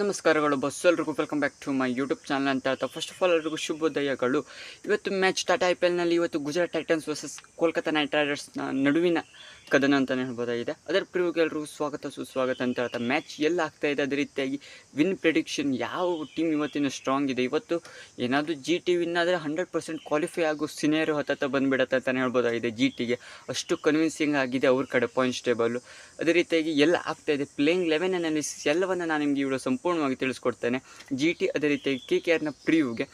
ನಮಸ್ಕಾರಗಳು ಬಸ್ ಎಲ್ರಿಗೂ welcome back to my YouTube channel ಅಂತ ಹೇಳ್ತಾ ಫಸ್ಟ್ ಆಫ್ ಆಲ್ ಎಲ್ರಿಗೂ ಶುಭೋದಯಗಳು. ಇವತ್ತು ಮ್ಯಾಚ್ ಟಾಟಾ ಐ ಪಿ ಎಲ್ನಲ್ಲಿ ಇವತ್ತು Gujarat titans versus Kolkata knight ರೈಡರ್ಸ್ನ ನಡುವಿನ ಕದನ ಅಂತಲೇ ಹೇಳ್ಬೋದಾಗಿದೆ. ಅದರ ಪ್ರಿವ್ಗೆ ಎಲ್ರಿಗೂ ಸ್ವಾಗತ, ಸುಸ್ವಾಗತ ಅಂತ ಹೇಳ್ತಾ ಮ್ಯಾಚ್ ಎಲ್ಲ ಆಗ್ತಾ ಇದೆ ಅದೇ ರೀತಿಯಾಗಿ ವಿನ್ ಪ್ರೆಡಿಕ್ಷನ್ ಯಾವ ಟೀಮ್ ಇವತ್ತಿನ ಸ್ಟ್ರಾಂಗ್ ಇದೆ. ಇವತ್ತು ಏನಾದರೂ ಜಿ ಟಿ ವಿನ್ ಆದರೆ ಹಂಡ್ರೆಡ್ ಪರ್ಸೆಂಟ್ ಕ್ವಾಲಿಫೈ ಆಗೋ ಸಿನಿಯರ್ ಹತ್ತತ್ತ ಬಂದುಬಿಡತ್ತೆ ಅಂತಲೇ ಹೇಳ್ಬೋದಾಗಿದೆ ಜಿ ಟಿಗೆ ಅಷ್ಟು ಕನ್ವಿನ್ಸಿಂಗ್ ಆಗಿದೆ ಅವ್ರ ಕಡೆ ಪಾಯಿಂಟ್ಸ್ ಟೇಬಲ್ಲು ಅದೇ ರೀತಿಯಾಗಿ ಎಲ್ಲ ಆಗ್ತಾ ಇದೆ. ಪ್ಲೇಯಿಂಗ್ ಲೆವೆನ್ ಅನಾಲಿಸಿಸ್ ಎಲ್ಲವನ್ನು ನಾನು ನಿಮಗೆ ಇವಳು ಸಂಪೂರ್ಣವಾಗಿ ತಿಳಿಸ್ಕೊಡ್ತೇನೆ. ಜಿ ಟಿ ಅದೇ ರೀತಿಯಾಗಿ ಕೆ ಕೆ ಆರ್ನ ಪ್ರಿವ್ಗೆ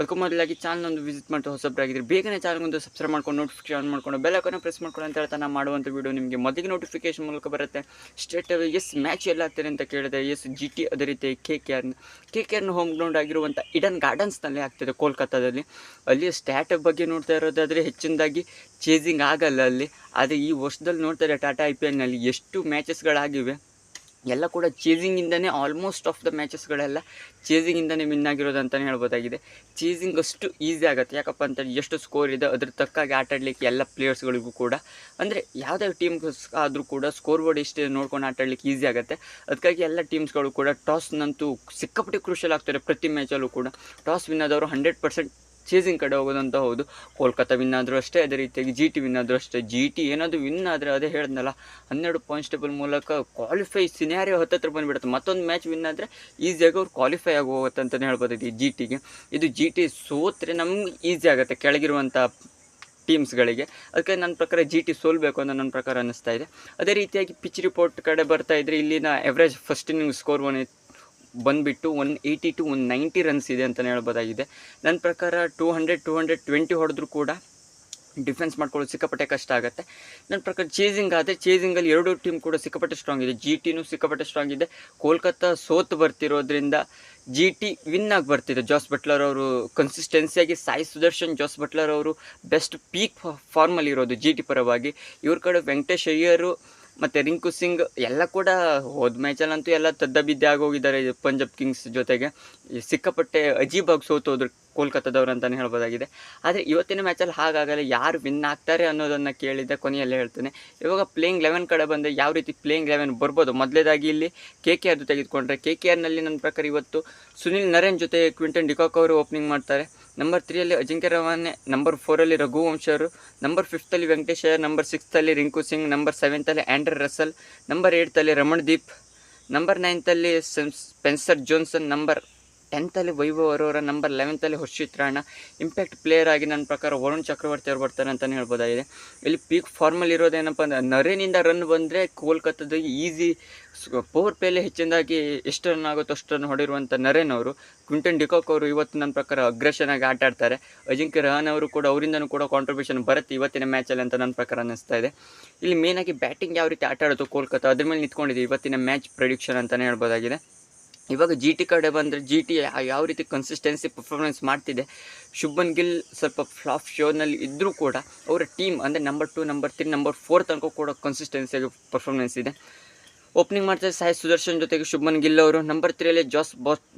ಅದಕ್ಕೂ ಮೊದಲಾಗಿ ಚಾನಲ್ ಒಂದು ವಿಸಿಟ್ ಮಾಡ್ತಾ ಹೊಸಬ್ರಾಗಿದ್ದರೆ ಬೇಗನೆ ಚಾನಲ್ಗೊಂದು ಸಬ್ಸ್ಕ್ರೈಬ್ ಮಾಡ್ಕೊಂಡು ನೋಟಿಫಿಕೇಶನ್ ಆನ್ ಮಾಡ್ಕೊಂಡು ಬೆಲ್ಲಕ್ಕನ್ನು ಪ್ರೆಸ್ ಮಾಡ್ಕೊಂಡು ಅಂತ ಹೇಳ್ತಾ ನಾನು ಮಾಡುವಂಥ ವೀಡಿಯೋ ನಿಮಗೆ ಮೊದಲಿಗೆ ನೋಟಿಫಿಕೇಶನ್ ಮೂಲಕ ಬರುತ್ತೆ ಸ್ಟೇಟ್ ಎಸ್ ಮ್ಯಾಚ್ ಎಲ್ಲ ಆಗ್ತಾರೆ ಅಂತ ಕೇಳಿದೆ ಎಸ್ ಜಿ ಟಿ ಅದೇ ರೀತಿ ಕೆ ಕೆ ಆರ್ನ ಕೆ ಕೆ ಆರ್ನ ಹೋಮ್ ಗ್ರೌಂಡ್ ಆಗಿರುವಂಥ ಇಡನ್ ಗಾರ್ಡನ್ಸ್ನಲ್ಲೇ ಆಗ್ತಿದೆ ಕೋಲ್ಕತ್ತಾದಲ್ಲಿ. ಅಲ್ಲಿ ಸ್ಟ್ಯಾಟ್ ಬಗ್ಗೆ ನೋಡ್ತಾ ಇರೋದಾದರೆ ಹೆಚ್ಚಿನದಾಗಿ ಚೇಸಿಂಗ್ ಆಗಲ್ಲ ಅಲ್ಲಿ. ಆದರೆ ಈ ವರ್ಷದಲ್ಲಿ ನೋಡ್ತಾರೆ ಟಾಟಾ ಐ ಪಿ ಎಲ್ನಲ್ಲಿ ಎಷ್ಟು ಮ್ಯಾಚಸ್ಗಳಾಗಿವೆ ಎಲ್ಲ ಕೂಡ ಚೇಸಿಂಗಿಂದನೇ ಆಲ್ಮೋಸ್ಟ್ ಆಫ್ ದ ಮ್ಯಾಚಸ್ಗಳೆಲ್ಲ ಚೇಸಿಂಗಿಂದನೇ ವಿನ್ ಆಗಿರೋದು ಅಂತಲೇ ಹೇಳ್ಬೋದಾಗಿದೆ. ಚೇಸಿಂಗ್ ಅಷ್ಟು ಈಸಿ ಆಗುತ್ತೆ. ಯಾಕಪ್ಪ ಅಂತ ಎಷ್ಟು ಸ್ಕೋರ್ ಇದೆ, ಅದ್ರ ತಕ್ಕಾಗಿ ಆಟಾಡಲಿಕ್ಕೆ ಎಲ್ಲ ಪ್ಲೇಯರ್ಸ್ಗಳಿಗೂ ಕೂಡ. ಅಂದರೆ ಯಾವುದೇ ಟೀಮ್ ಆದರೂ ಕೂಡ ಸ್ಕೋರ್ ಬೋರ್ಡ್ ಇಷ್ಟೇ ನೋಡ್ಕೊಂಡು ಆಟ ಆಡ್ಲಿಕ್ಕೆ ಈಸಿ ಆಗುತ್ತೆ. ಅದಕ್ಕಾಗಿ ಎಲ್ಲ ಟೀಮ್ಸ್ಗಳು ಕೂಡ ಟಾಸ್ನಂತೂ ಸಿಕ್ಕಾಪಟ್ಟೆ ಕ್ರೂಷಲ್ ಆಗ್ತಾರೆ ಪ್ರತಿ ಮ್ಯಾಚಲ್ಲೂ ಕೂಡ. ಟಾಸ್ ವಿನ್ ಆದವರು ಹಂಡ್ರೆಡ್ ಪರ್ಸೆಂಟ್ ಚೇಸಿಂಗ್ ಕಡೆ ಹೋಗೋದಂತ ಹೌದು. ಕೋಲ್ಕತ್ತಾ ವಿನ್ ಆದರೂ ಅಷ್ಟೇ, ಅದೇ ರೀತಿಯಾಗಿ ಜಿ ಟಿ ವಿನ್ ಆದರೂ ಅಷ್ಟೇ. ಜಿ ಟಿ ಏನಾದರೂ ವಿನ್ ಆದರೆ ಅದೇ ಹೇಳಿದ್ನಲ್ಲ, ಹನ್ನೆರಡು ಪಾಯಿಂಟ್ಸ್ ಟೇಬಲ್ ಮೂಲಕ ಕ್ವಾಲಿಫೈ ಸಿನಾರಿಯೋ ಹತ್ತತ್ರ ಬಂದುಬಿಡುತ್ತೆ. ಮತ್ತೊಂದು ಮ್ಯಾಚ್ ವಿನ್ ಆದರೆ ಈಸಿಯಾಗಿ ಅವ್ರು ಕ್ವಾಲಿಫೈ ಆಗಿ ಹೋಗುತ್ತೆ ಅಂತಲೇ ಹೇಳ್ಬೋದು ಈ ಜಿ ಟಿಗೆ ಇದು ಜಿ ಟಿ ಸೋತ್ರೆ ನಮ್ಗೆ ಈಸಿ ಆಗುತ್ತೆ ಕೆಳಗಿರುವಂಥ ಟೀಮ್ಸ್ಗಳಿಗೆ ಅದಕ್ಕೆ ನನ್ನ ಪ್ರಕಾರ ಜಿ ಟಿ ಸೋಲ್ಬೇಕು ಅಂತ ನನ್ನ ಪ್ರಕಾರ ಅನ್ನಿಸ್ತಾ ಇದೆ. ಅದೇ ರೀತಿಯಾಗಿ ಪಿಚ್ ರಿಪೋರ್ಟ್ ಕಡೆ ಬರ್ತಾ ಇದ್ರೆ ಇಲ್ಲಿನ average first inning score one ಬಂದುಬಿಟ್ಟು one eighty two one ninety runs ಇದೆ ಅಂತಲೇ ಹೇಳ್ಬೋದಾಗಿದೆ. ನನ್ನ ಪ್ರಕಾರ two hundred two hundred twenty ಹೊಡೆದ್ರೂ ಕೂಡ ಡಿಫೆನ್ಸ್ ಮಾಡ್ಕೊಳ್ಳೋದು ಸಿಕ್ಕಾಪಟ್ಟೆ ಕಷ್ಟ ಆಗುತ್ತೆ. ನನ್ನ ಪ್ರಕಾರ ಚೇಸಿಂಗ್ ಆದರೆ ಚೇಸಿಂಗಲ್ಲಿ ಎರಡೂ ಟೀಮ್ ಕೂಡ ಸಿಕ್ಕಾಪಟ್ಟೆ ಸ್ಟ್ರಾಂಗ್ ಇದೆ. ಜಿ ಟಿನೂ ಸಿಕ್ಕಾಪಟ್ಟೆ ಸ್ಟ್ರಾಂಗ್ ಇದೆ. ಕೋಲ್ಕತ್ತಾ ಸೋತು ಬರ್ತಿರೋದ್ರಿಂದ ಜಿ ಟಿ ವಿನ್ ಆಗಿ ಬರ್ತಿದೆ. ಜಾಸ್ ಬಟ್ಲರ್ ಅವರು ಕನ್ಸಿಸ್ಟೆನ್ಸಿಯಾಗಿ ಸಾಯಿ ಸುದರ್ಶನ್, ಜಾಸ್ ಬಟ್ಲರ್ ಅವರು ಬೆಸ್ಟ್ ಪೀಕ್ ಫಾರ್ಮಲ್ಲಿ ಇರೋದು ಜಿ ಟಿ ಪರವಾಗಿ. ಇವ್ರ ಕಡೆ ವೆಂಕಟೇಶ್ ಅಯ್ಯರು ಮತ್ತು ರಿಂಕು ಸಿಂಗ್ ಎಲ್ಲ ಕೂಡ ಹೋದ ಮ್ಯಾಚಲ್ಲಂತೂ ಎಲ್ಲ ತದ್ದಬಿದ್ದೆ ಆಗೋಗಿದ್ದಾರೆ ಪಂಜಾಬ್ ಕಿಂಗ್ಸ್ ಜೊತೆಗೆ. ಸಿಕ್ಕಾಪಟ್ಟೆ ಅಜೀಬಾಗಿ ಸೋತೋದ್ರು ಕೋಲ್ಕತ್ತಾದವ್ರು ಅಂತಲೇ ಹೇಳ್ಬೋದಾಗಿದೆ. ಆದರೆ ಇವತ್ತಿನ ಮ್ಯಾಚಲ್ಲಿ ಹಾಗಾಗಲ್ಲ ಯಾರು ವಿನ್ ಆಗ್ತಾರೆ ಅನ್ನೋದನ್ನು ಕೇಳಿದ್ದೆ, ಕೊನೆಯಲ್ಲಿ ಹೇಳ್ತೇನೆ. ಇವಾಗ ಪ್ಲೇಯಿಂಗ್ ಲೆವೆನ್ ಕಡೆ ಬಂದರೆ ಯಾವ ರೀತಿ ಪ್ಲೇಯಿಂಗ್ ಲೆವೆನ್ ಬರ್ಬೋದು? ಮೊದಲೇದಾಗಿ ಇಲ್ಲಿ ಕೆ ಕೆ ಆರ್ದು ತೆಗೆದುಕೊಂಡ್ರೆ ಕೆ ಕೆ ಆರ್ನಲ್ಲಿ ನನ್ನ ಪ್ರಕಾರ ಇವತ್ತು ಸುನಿಲ್ ನರೇನ್ ಜೊತೆ ಕ್ವಿಂಟನ್ ಡಿಕಾಕ್ ಅವರು ಓಪನಿಂಗ್ ಮಾಡ್ತಾರೆ. ನಂಬರ್ ತ್ರೀಯಲ್ಲಿ ಅಜಿಂಕ್ಯ ರವಾನೆ ನಂಬರ್ ಫೋರಲ್ಲಿ ರಘುವಂಶರು ನಂಬರ್ ಫಿಫ್ತಲ್ಲಿ ವೆಂಕಟೇಶ್ ಅಯ್ಯರ್ ನಂಬರ್ ಸಿಕ್ಸ್ತಲ್ಲಿ ರಿಂಕು ಸಿಂಗ್ ನಂಬರ್ ಸೆವೆಂತಲ್ಲಿ ಆ್ಯಂಡ್ರ್ ರಸಲ್ ನಂಬರ್ ಏಯ್ತಲ್ಲಿ ರಮಣ್ ದೀಪ್ ನಂಬರ್ ನೈನ್ತಲ್ಲಿ ಸ್ಪೆನ್ಸರ್ ಜೋನ್ಸನ್ ನಂಬರ್ ಟೆಂತಲ್ಲಿ ವೈಭವ್ ಅರೋರ ನಂಬರ್ ಲೆವೆಂತಲ್ಲಿ ಹರ್ಷಿತ್ ಇಂಪ್ಯಾಕ್ಟ್ ಪ್ಲೇಯರ್ ಆಗಿ ನನ್ನ ಪ್ರಕಾರ ವರುಣ್ ಚಕ್ರವರ್ತಿ ಅವ್ರು ಬರ್ತಾರೆ ಅಂತಲೇ ಹೇಳ್ಬೋದಾಗಿದೆ. ಇಲ್ಲಿ ಪೀಕ್ ಫಾರ್ಮಲ್ಲಿ ಇರೋದೇನಪ್ಪ ಅಂದರೆ, ನರೇನಿಂದ ರನ್ ಬಂದರೆ ಕೋಲ್ಕತ್ತಾದ ಈಸಿ ಪವರ್ ಪ್ಲೇಲೆ ಹೆಚ್ಚಿನದಾಗಿ ಎಷ್ಟು ರನ್ ಆಗುತ್ತೋ ಅಷ್ಟು ರನ್ ಹೊಡಿರುವಂಥ ನರೇನ್ ಅವರು. ಕ್ವಿಂಟನ್ ಡಿಕಾಕ್ ಅವರು ಇವತ್ತು ನನ್ನ ಪ್ರಕಾರ ಅಗ್ರೆಷನ್ ಆಗಿ ಆಟ ಆಡ್ತಾರೆ. ಅಜಿಂಕ್ಯ ರಹಾನ್ ಅವರು ಕೂಡ ಅವರಿಂದನೂ ಕೂಡ ಕಾಂಟ್ರಿಬ್ಯೂಷನ್ ಬರುತ್ತೆ ಇವತ್ತಿನ ಮ್ಯಾಚಲ್ಲಿ ಅಂತ ನನ್ನ ಪ್ರಕಾರ ಅನ್ನಿಸ್ತಾ ಇದೆ. ಇಲ್ಲಿ ಮೇನಾಗಿ ಬ್ಯಾಟಿಂಗ್ ಯಾವ ರೀತಿ ಆಟ ಆಡೋದು ಕೋಲ್ಕತ್ತಾ ಅದ್ರ ಮೇಲೆ ನಿಂತ್ಕೊಂಡಿದೆ ಇವತ್ತಿನ ಮ್ಯಾಚ್ ಪ್ರೆಡಿಕ್ಷನ್ ಅಂತಲೇ ಹೇಳ್ಬೋದಾಗಿದೆ. ಇವಾಗ ಜಿ ಟಿ ಕಡೆ ಬಂದರೆ ಜಿ ಟಿ ಯಾವ ರೀತಿ ಕನ್ಸಿಸ್ಟೆನ್ಸಿ ಪರ್ಫಾರ್ಮೆನ್ಸ್ ಮಾಡ್ತಿದೆ, ಶುಭನ್ ಗಿಲ್ ಸ್ವಲ್ಪ ಫ್ಲಾಪ್ ಶೋನಲ್ಲಿ ಇದ್ದರೂ ಕೂಡ ಅವರ ಟೀಮ್ ಅಂದರೆ number two number three number four ತನಕ ಕೂಡ ಕನ್ಸಿಸ್ಟೆನ್ಸಿಯಾಗಿ ಪರ್ಫಾರ್ಮೆನ್ಸ್ ಇದೆ. ಓಪನಿಂಗ್ ಮಾಡ್ತಾರೆ ಸಾಯಿ ಸುದರ್ಶನ್ ಜೊತೆಗೆ ಶುಭನ್ ಗಿಲ್ ಅವರು ನಂಬರ್ ತ್ರೀಯಲ್ಲಿ ಜಾಸ್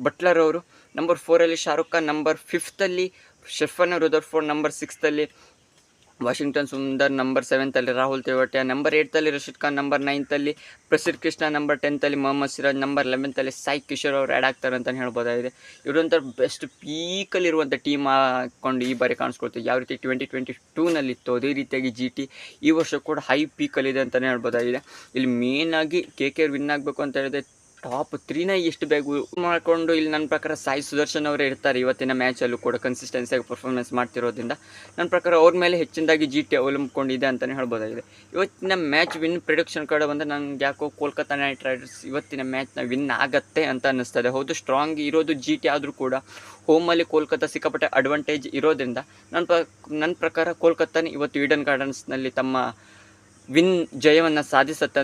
ಬಟ್ಲರ್ ಅವರು ನಂಬರ್ ಫೋರಲ್ಲಿ ಶಾರುಖ್ ಖಾನ್ ನಂಬರ್ ಫಿಫ್ತಲ್ಲಿ ಶೆಫನ್ ಫೋರ್ ನಂಬರ್ ಸಿಕ್ಸ್ತಲ್ಲಿ ವಾಷಿಂಗ್ಟನ್ ಸುಂದರ್ ನಂಬರ್ ಸೆವೆಂತಲ್ಲಿ ರಾಹುಲ್ ತೇವಟ್ಯ ನಂಬರ್ ಏಯ್ತಲ್ಲಿ ರಶೀದ್ ಖಾನ್, ನಂಬರ್ ನೈನ್ತಲ್ಲಿ ಪ್ರಸಿದ್ಧ ಕೃಷ್ಣ, ನಂಬರ್ ಟೆಂತಲ್ಲಿ ಮೊಹಮ್ಮದ್ ಸಿರಾಜ್, ನಂಬರ್ ಲೆವೆಂತಲ್ಲಿ ಸಾಯಿ ಕಿಶೋರ್ ಅವರು ಆ್ಯಡ್ ಆಗ್ತಾರೆ ಅಂತಲೇ ಹೇಳ್ಬೋದಾಗಿದೆ. ಇವರೊಂಥರ ಬೆಸ್ಟ್ ಪೀಕಲ್ಲಿರುವಂಥ ಟೀಮ್ ಹಾಕ್ಕೊಂಡು ಈ ಬಾರಿ ಕಾಣಿಸ್ಕೊಳ್ತೀವಿ. ಯಾವ ರೀತಿ ಟ್ವೆಂಟಿ ಟ್ವೆಂಟಿ ಟೂನಲ್ಲಿತ್ತು ಅದೇ ರೀತಿಯಾಗಿ ಜಿ ಟಿ ಈ ವರ್ಷ ಕೂಡ ಹೈ ಪೀಕಲ್ಲಿದೆ ಅಂತಲೇ ಹೇಳ್ಬೋದಾಗಿದೆ. ಇಲ್ಲಿ ಮೇನಾಗಿ ಕೆ ಕೆ ವಿನ್ ಆಗಬೇಕು ಅಂತ ಹೇಳಿದ್ರೆ ಟಾಪ್ ತ್ರೀನ ಎಷ್ಟು ಬೇಗ ಮಾಡಿಕೊಂಡು ಇಲ್ಲಿ ನನ್ನ ಪ್ರಕಾರ ಸಾಯಿ ಸುದರ್ಶನ್ ಅವರೇ ಇರ್ತಾರೆ ಇವತ್ತಿನ ಮ್ಯಾಚಲ್ಲೂ ಕೂಡ ಕನ್ಸಿಸ್ಟೆನ್ಸಿಯಾಗಿ ಪರ್ಫಾರ್ಮೆನ್ಸ್ ಮಾಡ್ತಿರೋದ್ರಿಂದ. ನನ್ನ ಪ್ರಕಾರ ಅವ್ರ ಮೇಲೆ ಹೆಚ್ಚಿನದಾಗಿ ಜಿ ಟಿ ಅವಲಂಬಿಕೊಂಡಿದೆ ಅಂತಲೇ ಹೇಳ್ಬೋದಾಗಿದೆ. ಇವತ್ತಿನ ಮ್ಯಾಚ್ ವಿನ್ ಪ್ರಿಡಿಕ್ಷನ್ ಕಡೆ ಬಂದರೆ ನಂಗೆ ಯಾಕೋ ಕೋಲ್ಕತ್ತಾ ನೈಟ್ ರೈಡರ್ಸ್ ಇವತ್ತಿನ ಮ್ಯಾಚ್ನ ವಿನ್ ಆಗತ್ತೆ ಅಂತ ಅನ್ನಿಸ್ತದೆ. ಹೌದು ಸ್ಟ್ರಾಂಗ್ ಇರೋದು ಜಿ ಟಿ ಆದರೂ ಕೂಡ ಹೋಮಲ್ಲಿ ಕೋಲ್ಕತ್ತಾ ಸಿಕ್ಕಾಪಟ್ಟೆ ಅಡ್ವಾಂಟೇಜ್ ಇರೋದ್ರಿಂದ ನನ್ನ ನನ್ನ ಪ್ರಕಾರ ಕೋಲ್ಕತ್ತಾನೇ ಇವತ್ತು ಈಡನ್ ಗಾರ್ಡನ್ಸ್ನಲ್ಲಿ ತಮ್ಮ ವಿನ್ ಜಯವನ್ನು ಸಾಧಿಸತ್ತೆ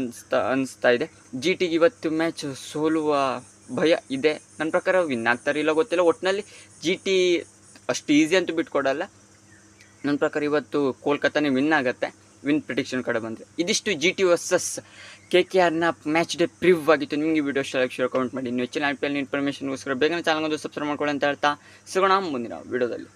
ಅನಿಸ್ತಾ ಇದೆ. ಜಿ ಟಿಗೆ ಇವತ್ತು ಮ್ಯಾಚ್ ಸೋಲುವ ಭಯ ಇದೆ. ನನ್ನ ಪ್ರಕಾರ ವಿನ್ ಆಗ್ತಾರೆ ಇಲ್ಲ ಗೊತ್ತಿಲ್ಲ. ಒಟ್ಟಿನಲ್ಲಿ ಜಿ ಟಿ ಅಷ್ಟು ಈಸಿ ಅಂತೂ ಬಿಟ್ಕೊಡಲ್ಲ. ನನ್ನ ಪ್ರಕಾರ ಇವತ್ತು ಕೋಲ್ಕತ್ತಾನೇ ವಿನ್ ಆಗುತ್ತೆ. ವಿನ್ ಪ್ರಿಡಿಕ್ಷನ್ ಕಡೆ ಬಂದರೆ. ಇದಿಷ್ಟು G T versus K K ಆರ್ನ ಮ್ಯಾಚ್ ಡೇ ಪ್ರಿವ್ ಆಗಿತ್ತು. ನಿಮಗೆ ವಿಡಿಯೋ ಇಷ್ಟ ಶೇರ್ ಕಮೆಂಟ್ ಮಾಡಿ. ನೀವು ಹೆಚ್ಚಿನ ಐ ಪಿ ಎಲ್ ಇನ್ಫಾರ್ಮೇಷನ್ಗೋಸ್ಕರ ಬೇಗನೆ ಚಾನಲ್ಗೊಂದು ಸಬ್ಸ್ಕ್ರೈಬ್ ಮಾಡ್ಕೊಳ್ಳಿ ಅಂತ ಹೇಳ್ತಾ ಸಿಗೋಣ ಮುಂದಿನ ವಿಡಿಯೋದಲ್ಲಿ